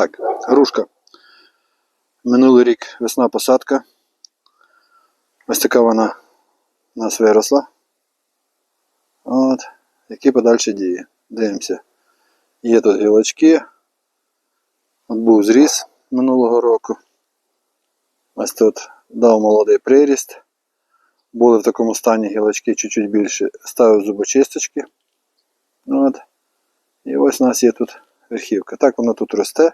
Так, грушка. Минулий рік весна посадка. Ось така вона у нас виросла. От. Які подальші дії? Дивимося. Є тут гілочки. От був зріз минулого року. Ось тут дав молодий приріст. Були в такому стані гілочки чуть-чуть більше. Ставив зубочисточки. От. І ось у нас є тут верхівка. Так воно тут росте.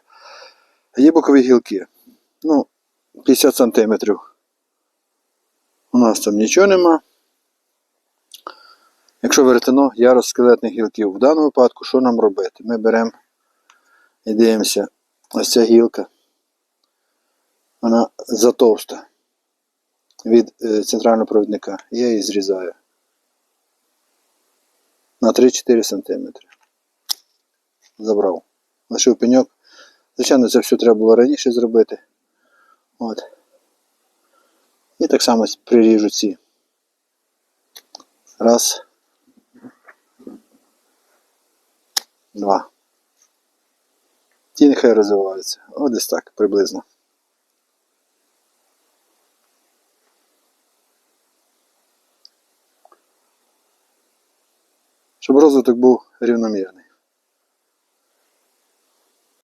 Є бокові гілки. Ну, 50 см. У нас там нічого нема. Якщо веретено ярус скелетних гілків, в даному випадку що нам робити? Ми беремо і дивимося, ось ця гілка. Вона затовста від е, центрального провідника. Я її зрізаю на 3-4 см. Забрав. Лишив пеньок. Звичайно, це все треба було раніше зробити. От. І так само приріжу ці. Раз. Два. Ті нехай розвиваються. От десь так приблизно. Щоб розвиток був рівномірний.